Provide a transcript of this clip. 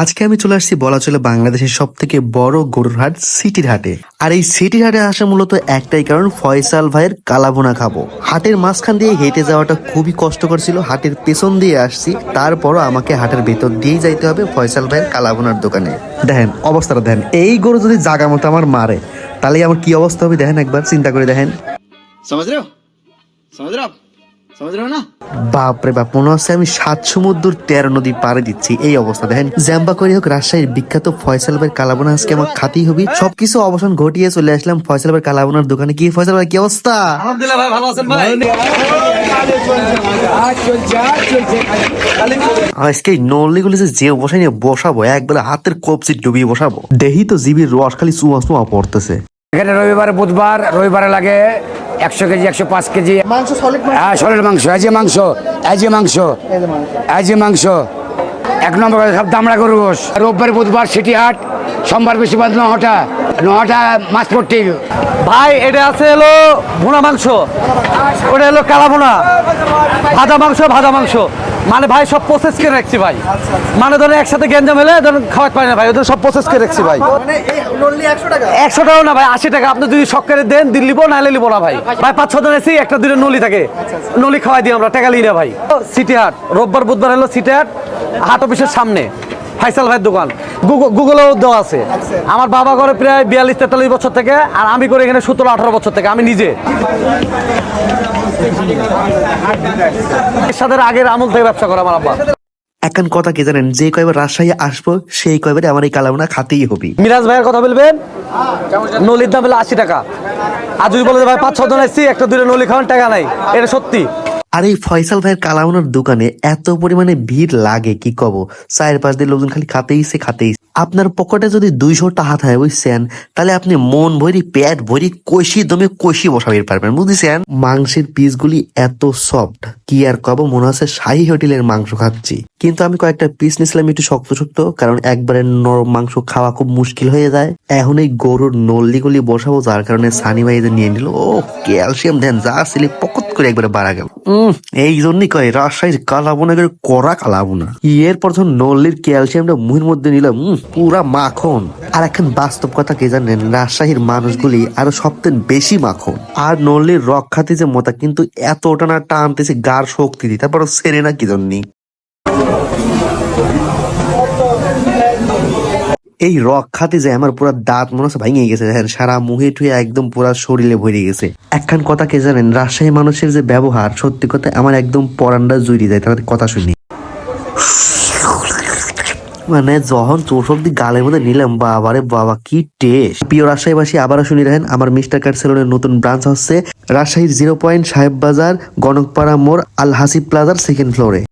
আজকে আমি চলে আসছি বলা চলে বাংলাদেশের সব থেকে বড় গরুর হাট সিটির হাটে। আর এই সিটির হাটে আসা মূলত একটাই কারণ, ফয়সাল ভাইয়ের কালাবোনা খাব। হাটের মাঝখান দিয়ে হেঁটে যাওয়াটা খুবই কষ্টকর ছিল। হাটের পেছন দিয়ে আসছি, তারপরও আমাকে হাটের ভেতর দিয়েই যাইতে হবে ফয়সাল ভাইয়ের কালাবোনার দোকানে। দেখেন, অবস্থাটা দেখেন। এই গরু যদি জাগা মতো আমার মারে, তাহলে আমার কি অবস্থা হবে? দেখেন একবার, চিন্তা করে দেখেন। সমাজ রাও সমাজ বাপরে বাপ মনে হচ্ছে আমি সাত সমুদ্র তেরো নদী পাড়ে দিচ্ছি। এই অবস্থা দেখেন। জ্যাম্বা করি হোক রাজশাহীর বিখ্যাত ফয়সালবের কালাবোনা আজকে আমার খাতেই হবি। সবকিছু অবসান ঘটিয়ে চলে আসলাম ফয়সালবের কালাবোনার দোকানে। কি ফয়সাল ভাই কি অবস্থা আজকে যে নিয়ে বসাবো হাতের কবজি ডুবিয়ে বসাবো। দেহি তো জিবির রস খালি চুয়া চুয়া পড়তেছে। এখানে রবিবার বুধবার রবিবারে লাগে একশো কেজি একশো পাঁচ কেজি। মাংস সলিড হ্যাঁ সরের মাংস এজে মাংস এজে মাংস এজে মাংস। এক নম্বর সব দামড়া গরু গোস রোববার বুধবার সিটি হাট সোমবার বেশিরভাগ নটা নহটা মাছপট্টি ভাই এটা আছে হলো ভুনা মাংস। ওটা হলো কালা ভুনা। ভাজা মাংস ভাজা মাংস। মানে ভাই সব প্রসেস করে রাখছি ভাই। মানে ধরেন একসাথে গেঞ্জাম হলে ধরেন খাওয়াতে পারি না ভাই ওদের সব প্রসেস করে রাখছি ভাই। মানে একশো টাকা? একশো টাকাও না ভাই আশি টাকা। আপনি যদি শখ করে দেন দিন লিবো নাহলে লিবো না ভাই। ভাই পাঁচ ছজন এসেছি একটা দুটো নলি থাকে। নলি খাওয়াই দিই আমরা টাকা লিই না ভাই। সিটি হাট রোববার বুধবার হলো সিটি হাট। হাট অফিসের সামনে। ফাইসাল ভাইয়ের দোকান। গুগল- গুগলেও দেওয়া আছে। আমার বাবা করে প্রায় বিয়াল্লিশ তেতাল্লিশ বছর থেকে আর আমি করে এখানে সতেরো আঠারো বছর থেকে আমি নিজে। এরশাদের আগের আমল থেকে ব্যবসা করে আমার আব্বা। এখন কথা কি জানেন? যে কয়বার রাজশাহী আসব সেই কয়বারে আমার এই কালাবোনা খাতেই হবি। মিরাজ ভাইয়ের কথা বলবেন? নলির দাম হলো আশি টাকা। আর যদি বলে ভাই পাঁচ ছজন এসছি একটা দুটো নলি খাওয়ান টাকা নাই। এটা সত্যি। আর এই ফয়সাল ভাইয়ের কালামনার দোকানে এত পরিমাণে ভিড় লাগে, কি কব? চায়ের পাশ দিয়ে লোকজন খালি খাতেই সে খাতেই আপনার পকেটে যদি দুইশো টাকা থাকে, বুঝছেন? তাহলে আপনি মন ভরি, পেট ভরি, কষি দমে কষি বসাবে পারবেন, বুঝেছেন? মাংসের পিসগুলি এত সফট কি আর কব, মনে হচ্ছে শাহী হোটেলের মাংস খাচ্ছি। কিন্তু আমি কয়েকটা পিস নিয়েছিলাম একটু শক্ত শক্ত কারণ একবারে নরম মাংস খাওয়া খুব মুশকিল হয়ে যায়। এখন এই গরুর নল্লিগুলি বসাবো, যার কারণে সানি ভাই নিয়ে নিল। ও, ক্যালসিয়াম দেন, যা ছিলি পকত করে একবারে বাড়া গেল। এই জন্যই কয়, রাজশাহীর কালাবোনা করে কড়া কালাবোনা। এরপর যখন নল্লির ক্যালসিয়ামটা মুহের মধ্যে নিলাম পুরা মাখন। আর এখন বাস্তব কথা কি জানেন রাজশাহীর মানুষগুলি আরও সবথেকে বেশি মাখন। আর নল্লির রক্ষাতে যে মতা, কিন্তু এতটা না টানতেছে গার শক্তি দি তারপর সেরে না কি জন্যই এই রক খাতে যে আমার পুরা দাঁত মনে হচ্ছে ভেঙে গেছে সারা মুহে ঠুয়ে একদম পুরো শরীরে ভরে গেছে। একখান কথা কে জানেন, রাজশাহী মানুষের যে ব্যবহার, সত্যি কথা আমার একদম পরান্ডা জুড়ি যায় তাদের কথা শুনি। মানে যখন অব্দি গালের মধ্যে নিলাম, বাবারে বাবা, কি টেস্ট প্রিয় রাজশাহীবাসী আবারও শুনি রাখেন, আমার মিস্টার কার্ড সেলুনের নতুন ব্রাঞ্চ হচ্ছে রাজশাহীর জিরো পয়েন্ট সাহেব বাজার, গণকপাড়া মোড় আল হাসিব প্লাজার সেকেন্ড ফ্লোরে